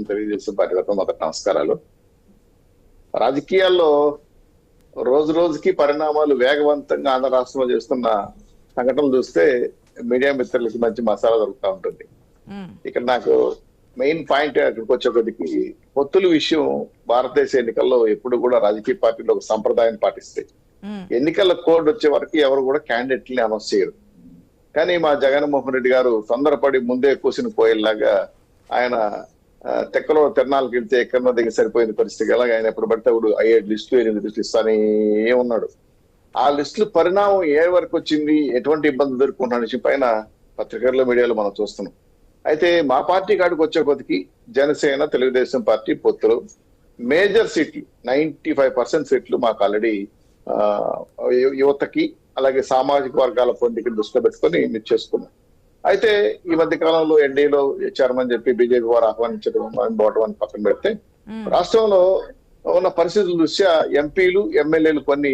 Telugu Desam party తరఫున మొదటి నమస్కారాలు. రాజకీయాల్లో రోజు రోజుకి పరిణామాలు వేగవంతంగా ఆంధ్ర రాష్ట్రంలో చేస్తున్న సంఘటనలు చూస్తే మీడియా మిత్రులకి మంచి మసాలా దొరుకుతూ ఉంటుంది. ఇక్కడ నాకు మెయిన్ పాయింట్ అక్కడికి వచ్చేప్పటికి పొత్తుల విషయం భారతదేశ ఎన్నికల్లో ఎప్పుడు కూడా రాజకీయ పార్టీలు ఒక సంప్రదాయాన్ని పాటిస్తాయి. ఎన్నికల కోడ్ వచ్చే వరకు ఎవరు కూడా క్యాండిడేట్ని అనౌన్స్ చేయరు. కానీ మా జగన్మోహన్ రెడ్డి గారు తొందరపడి ముందే కూసిన కోయల్లాగా ఆయన తెక్కలో తిరణాలకు వెళ్తే ఎక్కడో దగ్గర సరిపోయిన పరిస్థితి ఎలాగ ఆయన ఎప్పుడు పడితే అప్పుడు ఐదు లిస్టులు ఎనిమిది లిస్టులు ఇస్తానే ఉన్నాడు. ఆ లిస్టులు పరిణామం ఏ వరకు వచ్చింది ఎటువంటి ఇబ్బంది ఎదుర్కొంటున్న విషయం పైన పత్రికల్లో మీడియాలో మనం చూస్తున్నాం. అయితే మా పార్టీ కాడికి వచ్చే కొద్దికి జనసేన తెలుగుదేశం పార్టీ పొత్తులు మేజర్ సీట్లు నైన్టీ ఫైవ్ పర్సెంట్ సీట్లు మాకు ఆల్రెడీ యువతకి అలాగే సామాజిక వర్గాల పొందికి దృష్టిలో పెట్టుకొని మీరు చేసుకున్నాం అయితే ఈ మధ్య కాలంలో ఎన్డీలో చేరమని చెప్పి బీజేపీ వారు ఆహ్వానించడం పోవడం అని పక్కన పెడితే. రాష్ట్రంలో ఉన్న పరిస్థితుల దృష్ట్యా ఎంపీలు ఎమ్మెల్యేలు కొన్ని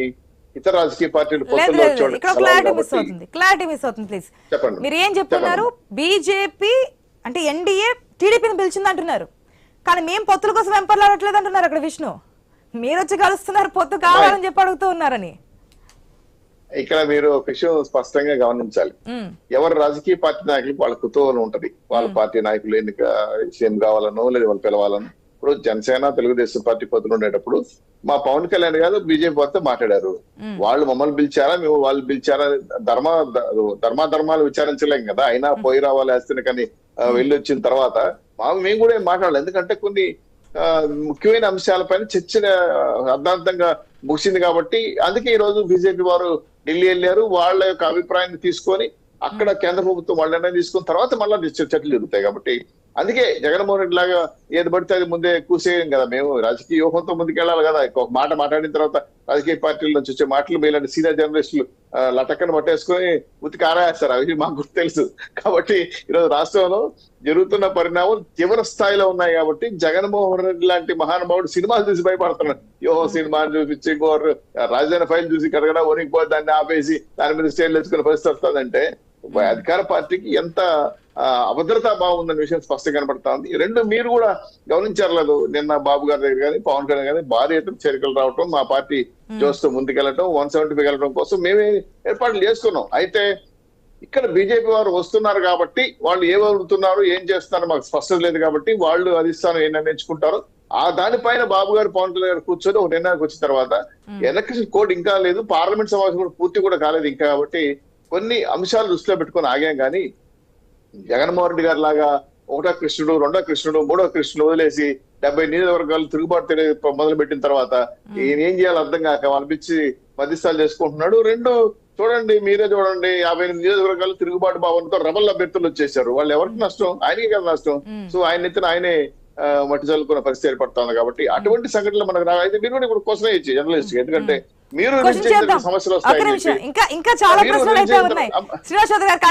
ఇతర రాజకీయ పార్టీలు క్లారిటీ మిస్ అవుతుంది. క్లారిటీ మిస్ అవుతుంది ప్లీజ్ చెప్పండి. మీరు ఏం చెప్తున్నారు? బీజేపీ అంటే ఎన్డీఏ టీడీపీని పిలిచింది అంటున్నారు కానీ మేము పొత్తుల కోసం వెంపర్లాడట్లేదు అంటున్నారు అక్కడ విష్ణు. మీరు వచ్చి కలుస్తున్నారు పొత్తు కావాలని చెప్పి అడుగుతూ ఉన్నారని. ఇక్కడ మీరు ఒక విషయం స్పష్టంగా గమనించాలి. ఎవరు రాజకీయ పార్టీ నాయకులకు వాళ్ళ కుతూహలం ఉంటది. వాళ్ళ పార్టీ నాయకులు ఎన్నిక సీఎం కావాలనో లేదా వాళ్ళు పిలవాలనో. ఇప్పుడు జనసేన తెలుగుదేశం పార్టీ పొత్తులు ఉండేటప్పుడు మా పవన్ కళ్యాణ్ గారు బీజేపీ వారితో మాట్లాడారు. వాళ్ళు మమ్మల్ని పిలిచారా? మేము వాళ్ళు పిలిచారా? ధర్మ ధర్మాధర్మాలు విచారించలేం కదా. అయినా పోయి రావాలి వేస్తే కానీ వెళ్ళి వచ్చిన తర్వాత మా మేము కూడా ఏం మాట్లాడాలి ఎందుకంటే కొన్ని ముఖ్యమైన అంశాలపైన చర్చ అర్థాంతంగా ముగిసింది కాబట్టి అందుకే ఈ రోజు బీజేపీ వారు ఢిల్లీ వెళ్ళారు వాళ్ళ యొక్క అభిప్రాయాన్ని తీసుకొని అక్కడ కేంద్ర ప్రభుత్వం వాళ్ళ నిర్ణయం తీసుకున్న తర్వాత మళ్ళీ చర్చలు జరుగుతాయి కాబట్టి అందుకే జగన్మోహన్ రెడ్డి లాగా ఏది పడితే అది ముందే కూసేయం కదా. మేము రాజకీయ వ్యూహంతో ముందుకెళ్ళాలి కదా. ఒక మాట మాట్లాడిన తర్వాత రాజకీయ పార్టీల నుంచి వచ్చే మాటలు మీలాంటి సీనియర్ జర్నలిస్టులు లటక్కన పట్టేసుకొని ఉతికి ఆరాయేస్తారు అవి మాకు తెలుసు. కాబట్టి ఈరోజు రాష్ట్రంలో జరుగుతున్న పరిణామాలు తీవ్ర స్థాయిలో ఉన్నాయి కాబట్టి జగన్మోహన్ రెడ్డి లాంటి మహానుభావుడు సినిమాలు చూసి భయపడుతున్నాడు. యో సినిమా చూపించి గోరు రాజధాని ఫైల్ చూసి కడగడా వణికిపోయి దాన్ని ఆపేసి దాని మీద స్టేల్ తెచ్చుకునే పరిస్థితి వస్తుందంటే అధికార పార్టీకి ఎంత అభద్రతా బాగుందన్న విషయం స్పష్టంగా కనబడతా ఉంది రెండు మీరు కూడా గమనించర్లేదు నిన్న బాబు గారి దగ్గర కానీ పవన్ కళ్యాణ్ గానీ భారీ ఎత్తున చేరికలు రావటం మా పార్టీ జోస్తో ముందుకెళ్ళటం వన్ సెవెంటీ వెళ్ళడం కోసం మేమే ఏర్పాట్లు చేసుకున్నాం. అయితే ఇక్కడ బీజేపీ వారు వస్తున్నారు కాబట్టి వాళ్ళు ఏం అడుగుతున్నారు ఏం చేస్తున్నారు మాకు స్పష్టత లేదు కాబట్టి వాళ్ళు అధిష్టానం ఏం నిర్ణయించుకుంటారు ఆ దానిపైన బాబు గారు పవన్ కళ్యాణ్ గారు కూర్చొని ఒక నిర్ణయానికి వచ్చిన తర్వాత ఎలక్షన్ కోడ్ ఇంకా లేదు పార్లమెంట్ సమావేశం కూడా పూర్తి కూడా కాలేదు ఇంకా కాబట్టి కొన్ని అంశాలు దృష్టిలో పెట్టుకొని ఆగాం కానీ జగన్మోహన్ రెడ్డి గారి లాగా ఒకటో కృష్ణుడు రెండో కృష్ణుడు మూడో కృష్ణుడు వదిలేసి డెబ్బై నియోజకవర్గాలు తిరుగుబాటు మొదలు పెట్టిన తర్వాత ఈయన ఏం చేయాలో అర్థం కాక అనిపించి మధ్యస్థాలు చేసుకుంటున్నాడు. రెండు చూడండి మీరే చూడండి యాభై ఎనిమిది నియోజకవర్గాలు తిరుగుబాటు భావనతో రెబల్ అభ్యర్థులు వచ్చేసారు వాళ్ళు ఎవరికి నష్టం? ఆయనకే కదా నష్టం. సో ఆయన ఎత్తున ఆయనే మట్టి చల్లుకున్న పరిస్థితి ఏర్పడుతుంది కాబట్టి అటువంటి సంఘటనలు మనకు అయితే మీరు కూడా ఇప్పుడు క్వశ్చన్ ఇచ్చి జర్నలిస్ట్ ఎందుకంటే మీరు సమస్యలు చెప్పి ఇంకా ఇంకా చాలా ప్రశ్నలు అయితే ఉన్నాయి. శ్రీనివాస్ గారు